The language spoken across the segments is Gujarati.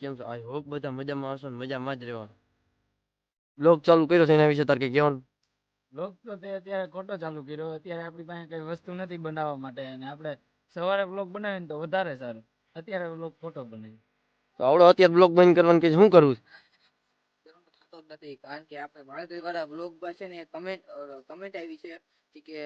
કેમ છો? આઈ હોપ બધા મજામાં હશો ને મજામાં જ રહેવાનું. બ્લોગ ચાલુ કર્યો છે એના વિશે તારે કઈ કહેવાનું? લોક તો તે અત્યારે ખોટો ચાલુ કર્યો. અત્યારે આપણી પાસે કઈ વસ્તુ નથી બનાવવા માટે અને આપણે સવારે બ્લોગ બનાવીએ તો વધારે સારું. અત્યારે બ્લોગ ખોટો બને તો આવડો અત્યારે બ્લોગ બંધ કરવાનું કે શું કરવું? થતો જ નથી કારણ કે આપણે ભારત વાળા બ્લોગમાં છે ને કમેન્ટ કમેન્ટ આવી છે કે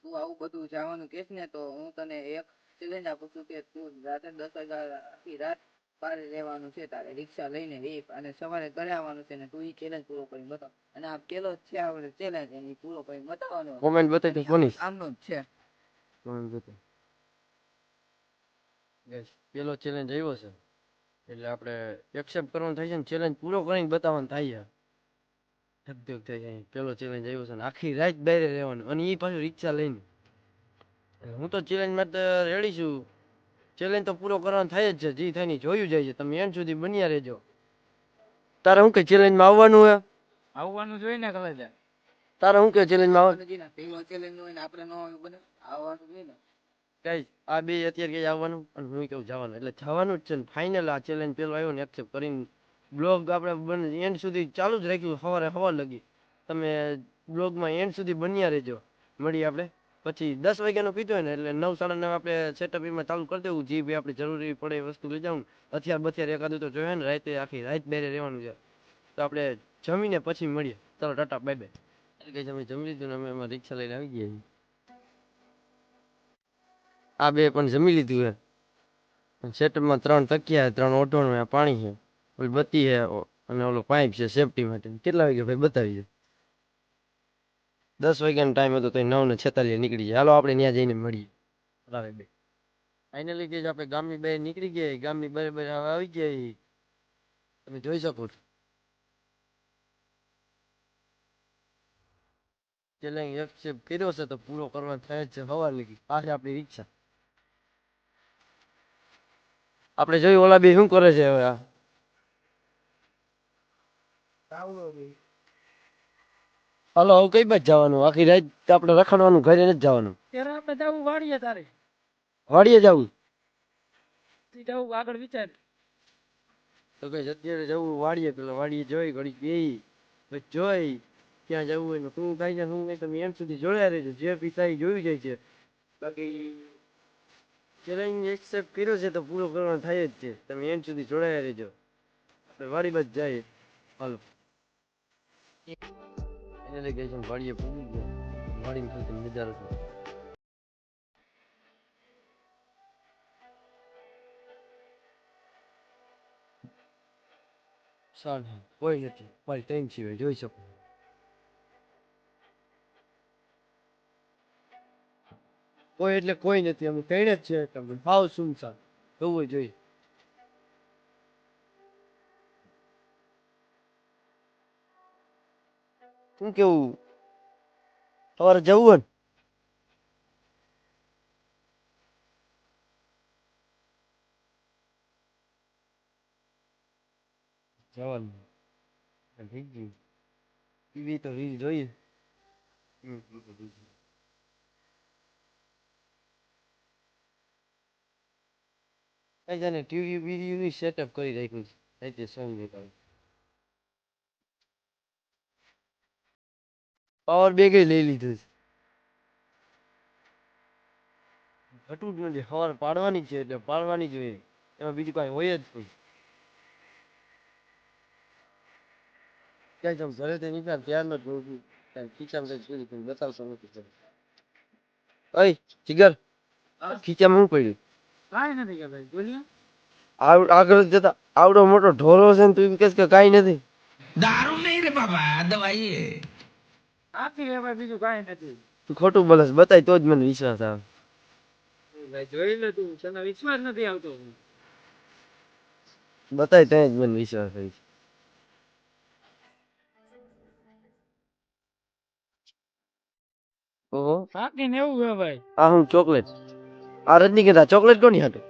તું આવું બધું જવાનું કહેશ ને તો હું તને એક ચેલેન્જ આપું છું કે તું રાતે દસ વાગ્યા આખી રાત બહાર રહેવાનું છે તારે રિક્ષા લઈને એ અને સવારે ઘરે આવવાનું છે ને તું એ ચેલેન્જ પૂરો કરી બતાવ. અને આ પેલો છે આપણે ચેલેન્જ એને પૂરો કરી બતાવવાનો. કોમેન્ટ બતાવી કોની આમનો જ છે. કોમેન્ટ બતાવી. Guys, પેલો ચેલેન્જ આવ્યો છે. એટલે આપણે એક્સેપ્ટ કરવાનું થાય છે ને ચેલેન્જ પૂરો કરીને બતાવવાનું થાય છે. ધક થઈ જાય. પેલો ચેલેન્જ આવ્યો છે ને આખી રાત બહાર રહેવાનું. અને એ પાછું રિક્ષા લઈને. હું તો ચેલેન્જ માટે રેડી છું. ચેલેન્જ તો પૂરો કરવાનો થાય જ છે. જે થાય ને જોયું જાય છે. તમે એન્ડ સુધી બન્યા રહેજો. તારે શું કે ચેલેન્જમાં આવવાનું હે આવવાનું જોઈએ ને કલેજા તારે શું કે ચેલેન્જમાં આવવાનું પેલો ચેલેન્જ હોય ને આપણે ન બને. આવવાનું જોઈએ ને. ગાઈસ આ બે અત્યારે કઈ આવવાનું? અને હું કેવું જવાનું? એટલે જવાનું જ છે ને. ફાઇનલ આ ચેલેન્જ પેલો આવ્યો ને એક્સેપ્ટ કરીને. બ્લોગ આપણે બન એન્ડ સુધી ચાલુ જ રાખ્યું સવારે સવાર લગી. તમે બ્લોગમાં એન્ડ સુધી બન્યા રહેજો. મળીએ આપણે. પછી દસ વાગ્યાનો પીતો હોય ને એટલે નવ સાડા નવ આપણે સેટઅપ એમાં ચાલુ કરી દેવું જે બી આપણે જરૂરી પડે એ વસ્તુ લઈ જવું હથિયાર બથિયાર એકાદું તો જોઈએ ને રાતે આખી રાત બેરે રહેવાનું છે. તો આપણે જમીને પછી મળીએ. ચાલો ટાટા બાય બાય એટલે અમે જમી લીધું ને અમે એમાં રિક્ષા લઈને આવી ગયા આ બે પણ જમી લીધું છે. સેટઅપમાં ત્રણ તકિયા ત્રણ ઓઢોણ પાણી છે. ઓલી બત્તી છે અને ઓલો પાઇપ છે સેફટી માટે. કેટલા વાગે ભાઈ બતાવી છે દસ વાગ્યાનો ટાઈમ હતો તો નવ ને છેતાલીસ નીકળી જાય હાલો આપણે ત્યાં જઈને મળીએ. બરાબર બે. ફાઇનલી જે આપણે ગામની બહાર નીકળી ગયા. ગામની બહાર બહાર હવે આવી ગયા છીએ. તમે જોઈ શકો છો. ચેલેન્જ એક્સેપ્ટ કર્યો છે તો પૂરો કરવાનો થાય જ છે. સવાર લગી. આ છે આપણી રિક્ષા. આપણે જોયું ઓલા બે શું કરે છે હવે આ? હાલો હવે કઈ બાજ જવાનું? આખી રાત આપણે રખડવાનું ઘરે નથી જવાનું. ત્યારે આપણે જવું વાડીએ તારે. વાડીએ જવું? તી જવું આગળ વિચાર. તો કઈ અત્યારે જવું વાડીએ પેલા વાડીએ જોઈ ઘડી પછી જોઈ ક્યાં જવું હોય ને શું થાય છે શું નહીં તમે એમ સુધી જોયા રહેજો. જે પિતા જોયું જાય છે. બાકી ચેલેન્જ એક્સેપ્ટ કર્યો છે તો પૂરો કરવાનો થાય જ છે. તમે એમ સુધી જોડાયા રહેજો. આપણે વાડી બાજ જાય હાલો. લઈ ગઈ છે વાડીએ પૂરી ગયા વાડીમાં ખાલી નજારો છે સારું કોઈ નથી. મારી ટાઈમ સિવાય જોઈ શકો. કોઈ એટલે કોઈ નથી. અમે કહીને જ છે તમે ભાવ સારું જોવું જોઈએ. શું કેવું? સવારે જવું ને? જવાનું. થઈ ગયું. ટીવી તો રીલ જોઈએ. કઈ જાને ટીવી બીવી સેટઅપ કરી રાખ્યું છે. રાતે સોંગ દેખાડું. પાવર બેગે લઈ લીધું છે. ઘટવું જ નથી. સવારે પાડવાની છે એટલે પાડવાની જોઈએ એમાં બીજું કાંઈ હોય જ નહીં. ક્યાંય તમે ઘરે તે નીકળ્યા ત્યાં નથી જોયું ક્યાંય ખીચામાં જઈ સુધી બતાવશો નથી અય જીગર ખીચામાં શું પડ્યું? કાંઈ નથી કરતા બોલ્યો આગળ જતા આવડો મોટો ઢોરો છે ને તું એમ કે કઈ નથી. દારૂ નહીં રે બાબા દવાઈ આખી હે બીજું કાંઈ નથી. તું ખોટું બોલે બતાય તો જ મને વિશ્વાસ આવે. ભાઈ જોઈ લે તું તને વિશ્વાસ નથી આવતો. બતાય ત્યાં જ મને વિશ્વાસ હોય છે. ઓહો. બાકી ને એવું હે ભાઈ. આ હું ચોકલેટ. આ રજનીગંધા ચોકલેટ કોની હાટું?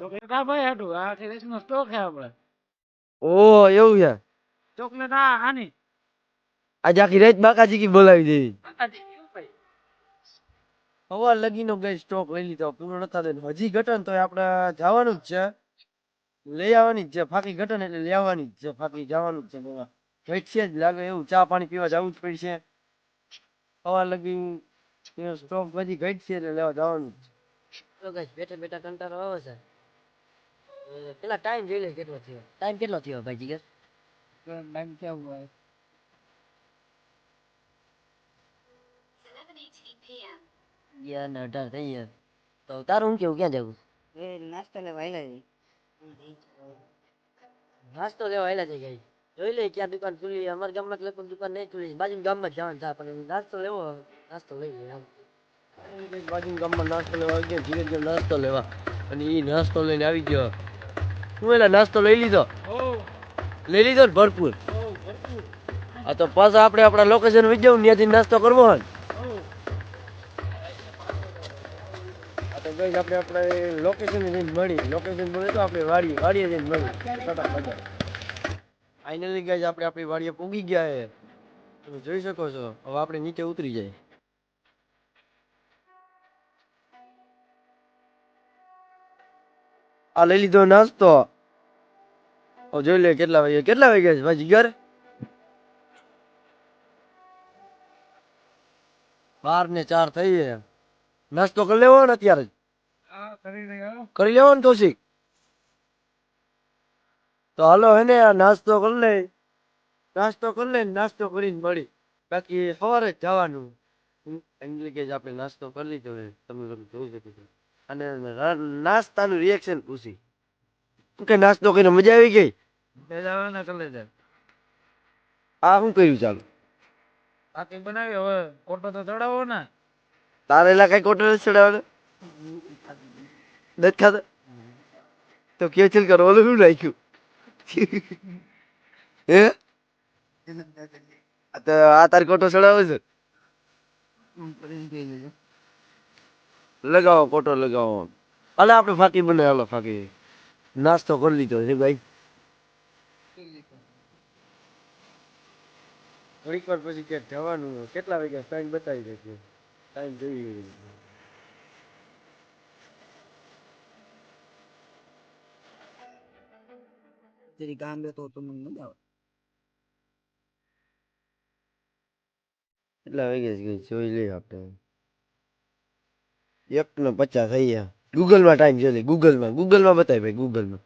ચોકલેટ આ ભાઈ હાટું આ નો સ્ટોક હે આપણે ઓહ એવું છે. ચોકલેટ આ આની. આજે આખી રાત બાકાજી કી બોલાવી દેવી. કાકાજી લગી નો હવા લગીનો ગઈ સ્ટોક લઈ લીધો પૂરો નતા દે હજી ઘટન તો આપણે જવાનું જ છે. લઈ આવવાની જ છે ફાકી ઘટન એટલે લઈ આવવાની જ છે ફાકી જવાનું જ છે ઘટશે જ લાગે એવું ચા પાણી પીવા જવું જ પડશે. સવાર લગી સ્ટોક બધી ઘટશે એટલે લેવા જવાનું જ છે. બેઠા બેઠા કંટાળો આવે છે. પેલા ટાઈમ જોઈ લે કેટલો થયો. ટાઈમ કેટલો થયો ભાઈ જીગર ટાઈમ કેવું હોય. અગિયાર ને અઢાર થઈ ગયા. તો તારું હું કેવું? ક્યાં જવું? એ નાસ્તો લેવા આયલા છે. નાસ્તો લેવા આયલા છે guys. જોઈ લે ક્યાં દુકાન ખુલી. અમારા ગામમાં લગભગ દુકાન નહીં ખુલી. બાજુ ગામમાં જવાનું થાય પણ નાસ્તો લેવો નાસ્તો લઈ લે આમ. બાજુ ગામમાં નાસ્તો લેવા આવી ગયો. ધીરે ધીરે નાસ્તો લેવા. અને એ નાસ્તો લઈને આવી ગયો. હું એલા નાસ્તો લઈ લીધો? લઈ લીધો ને ભરપૂર? હા તો પાછા આપણે આપણા લોકેશન વિજ્જવું ત્યાંથી નાસ્તો કરવો હોય ગઈ આપણે આપણે લોકેશન જઈને મળી. લોકેશન મળે તો આપણે વાડીએ વાડીએ જઈને મળી. ફાઇનલી ગઈ આપણે આપણી વાડીએ પૂગી ગયા છે તમે જોઈ શકો છો. હવે આપણે નીચે ઉતરી જાય આ લઈ લીધો નાસ્તો. જોઈ લે કેટલા વાગ્યા કેટલા વાગ્યા છે? ભાઈ જીગર બાર ને ચાર થઈ નાસ્તો કરી લેવો ને અત્યારે જ. કરી લેવો ને કૌશિક તો હાલો હે ને આ નાસ્તો કરી લે. નાસ્તો કરી લે નાસ્તો કરીને મળી. બાકી સવારે જ જવાનું. એટલે કે આપણે નાસ્તો કરી લીધો તમે લોકો જોઈ શકો છો. અને નાસ્તાનું રિએક્શન પૂછી. કે નાસ્તો કરીને મજા આવી ગઈ? જવાના કરે છે. આ શું કર્યું ચાલો? કઈ બનાવી હવે કોટો તો ચડાવો ને તારેલા કઈ કોટો ચડાવવાનો? નથી ખાતા તો કેચલ છે કરવાનું શું નાખ્યું હે? તો આ તાર કોટો ચડાવે છે. લગાવો કોટો લગાવો. અલે આપણે ફાકી મને હાલો, ફાકી. નાસ્તો કરી લીધો છે, ભાઈ. થોડીક વાર પછી ક્યાંક જવાનું કેટલા વાગ્યા? ટાઈમ બતાવી દેજો ટાઈમ જોઈ જરી ગામ રહેતો તો મને મજા આવે કેટલા વાગ્યા છે જોઈ લઈએ આપણે એક ને પચાસ થઈ ગયા ગૂગલમાં ટાઈમ જોઈ લે ગૂગલમાં ગૂગલમાં બતાય ભાઈ ગૂગલમાં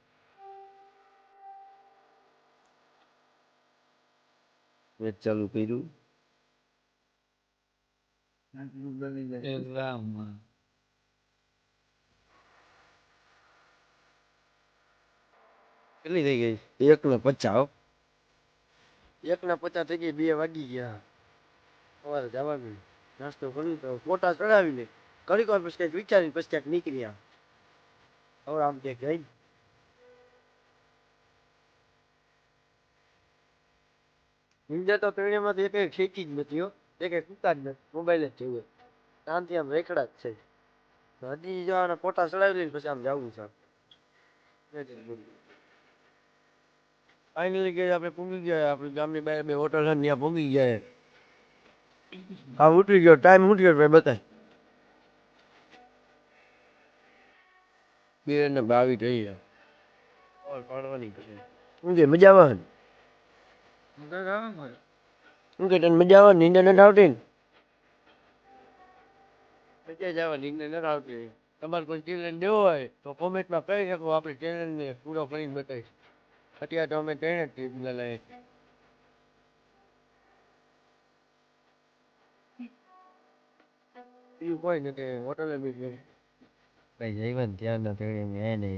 મેચ ચાલુ કર્યું કેટલી થઈ ગઈ? એક ને પચાસ હો. એક ને પચાસ થઈ ગઈ બે વાગી ગયા. સવારે જવાનું. નાસ્તો કરી તો ફોટા ચડાવી લે કરી વાર પછી કંઈક વિચારી પછી ક્યાંક નીકળ્યા. હવે આમ ક્યાંક જઈ નિંજા તો ત્રણેયમાંથી એક ખેંચી જ નથી હો. એક કૂતા જ નથી મોબાઈલ જ જોવે. શાંતિ આમ રેખડા જ છે. હજી જો આના ફોટા ચડાવી લઈને પછી આમ જવું છે. ફાઇનલી ગઈ આપણે પૂગી ગયા આપણી ગામની બહાર બે હોટલ છે ને ત્યાં પૂગી ગયા હા ઉઠી ગયો ટાઈમ ઉઠી ગયો ભાઈ બતાય બે ને બાવી થઈ ગયા ઓર પાડવાની છે શું કે મજા આવે ને? મગજ આવે ને મારે. શું કે તને મજા આવે નીંદર નથી આવતી ને મજા જ આવે નીંદર નથી આવતી તમારે કોઈ ચેલેન્જ દેવો હોય તો કોમેન્ટમાં કહી શકો આપણે ચેલેન્જને પૂરો કરીને બતાવીશ અત્યારે તો અમે તેને જ ટ્રીપ લઈએ બીજું કોઈ નથી હોટલે બી ગઈ ભાઈ જઈવન ત્યાં ના તેડે મેં એને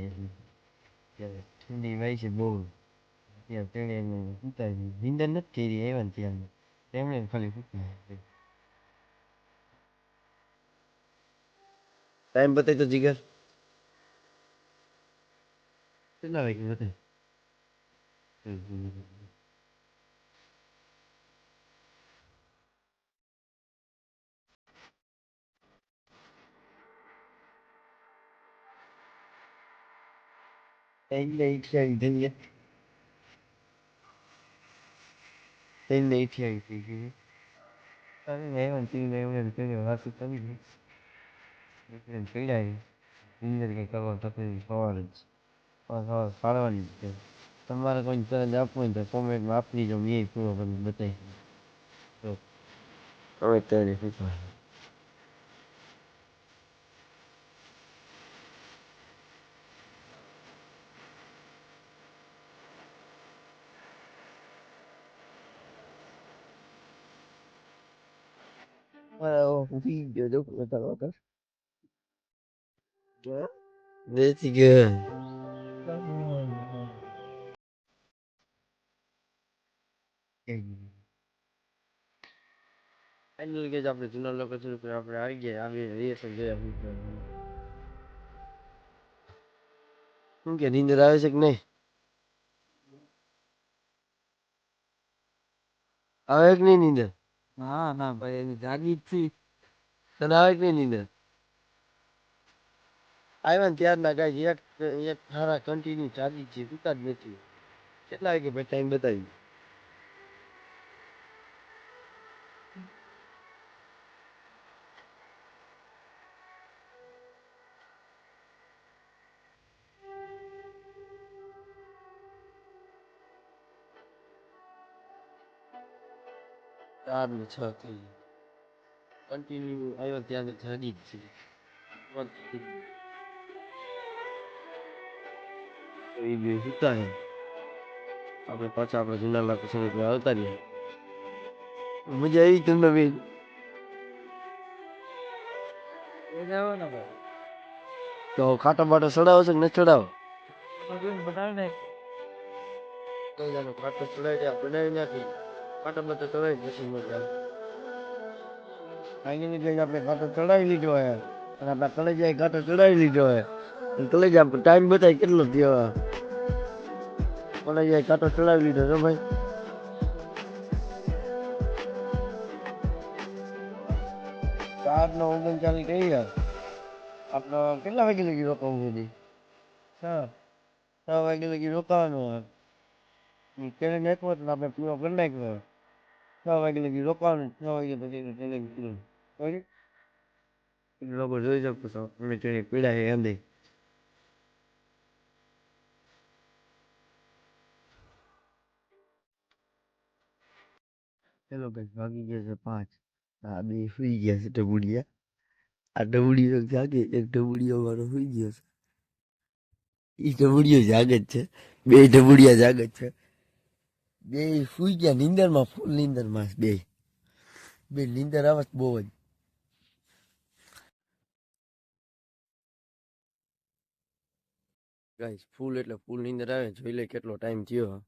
ત્યારે ઠંડી વાય છે બહુ ત્યાં તેડે એને ઉતારી નિંદર નથી થઈ રહી આવ્યા ને ત્યાં તેમણે ખાલી ઉતારી ટાઈમ બતાવી તો જીગર કેટલા વાગે બતાય うん。Elle API'de Elle API'de Tới để mình tiêu đeo mình tiêu điều hết tới mình Mình cứ đây Mình là cái cơ hội thật thì forward Forward, forward, forward તમારે કોઈ તરત આપવું હોય તો કોમેન્ટમાં આપી દેજો મેં એ પૂરો કરીને બતાવી તો હવે ત્યારે શું કરે ઊભી ગયો જો બતાવો તો બેસી ગયો ફાઇનલ કે આપણે જૂના લોકેશન ઉપર આપણે આવી ગયા આવી રિએક્શન જોયા શું છે. શું કે નીંદર આવે છે કે નહીં આવે કે નહીં નીંદર ના ના ભાઈ એની જાગી જ થી તને આવે કે નહીં નીંદર આવ્યા ને ત્યારના ગાય એક એક સારા કન્ટિન્યુ ચાલી છે તુતા જ નથી કેટલા વાગે ભાઈ ટાઈમ બતાવી ચાર ને છ થઈ કન્ટિન્યુ આવ્યો ત્યાં જાડી જ છે એ બે સુતા હે. આપણે પાછા આપણે જૂના લોકેશન ઉપર આવતા રહ્યા મજા આવી તમને બેન. તો ખાટો બાટા ચડાવો છે કે ન ચડાવો? બનાવી ને કઈ જાનો ખાટો ચડાવી દે બનાવી નાખી ખાટો બાટો ચડાવી પછી મજા આવે કાંઈ નહીં આપણે ખાટો ચડાવી લીધો હે અને આપણા કલેજાએ ખાટો ચડાવી લીધો હે અને કલેજા ટાઈમ બતાવી કેટલો થયો કલેજાએ ખાટો ચડાવી લીધો છે ભાઈ ચાર નો ઓગણચાલીસ થઈ ગયા આપણો કેટલા વાગે લગી રોકાવું સુધી છ છ વાગે લગી રોકાવાનું હોય તેને નેટવર્ક આપણે પૂરો કરી નાખ્યો છ વાગે રોકાવાનું છ વાગે પછી લોકો જોઈ શકો છો અમે તેને પીડા એમ નહીં. ચલો ભાઈ, ભાગી ગયા છે પાંચ. આ બે સુઈ ગયા છે ડબુડિયા આ ડબુડીઓ જાગે, એક ઢબુડિયો વાળો સુઈ ગયો છે. એ ડબુડીઓ જાગે છે. બે ડબુડિયા જાગે છે. બે સુઈ ગયા, નીંદરમાં, ફૂલ નીંદરમાં બે. બે નીંદર આવે બહુ જ. ગાઈસ, ફૂલ એટલે ફૂલ નીંદર આવે, જોઈ લે કેટલો ટાઈમ થયો.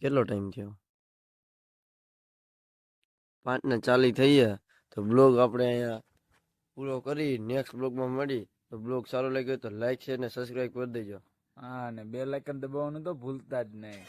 કેટલો ટાઈમ થયો? પાંચ ને ચાલી થઈ ગયા, તો બ્લોગ આપણે અહીંયા પૂરો કરી, નેક્સ્ટ બ્લોગમાં મળી. તો બ્લોગ સારો લાગ્યો તો લાઈક છે ને સબસ્ક્રાઈબ કરી દેજો. હા ને બે લાઇકન દબાવવાનું તો ભૂલતા જ નહીં.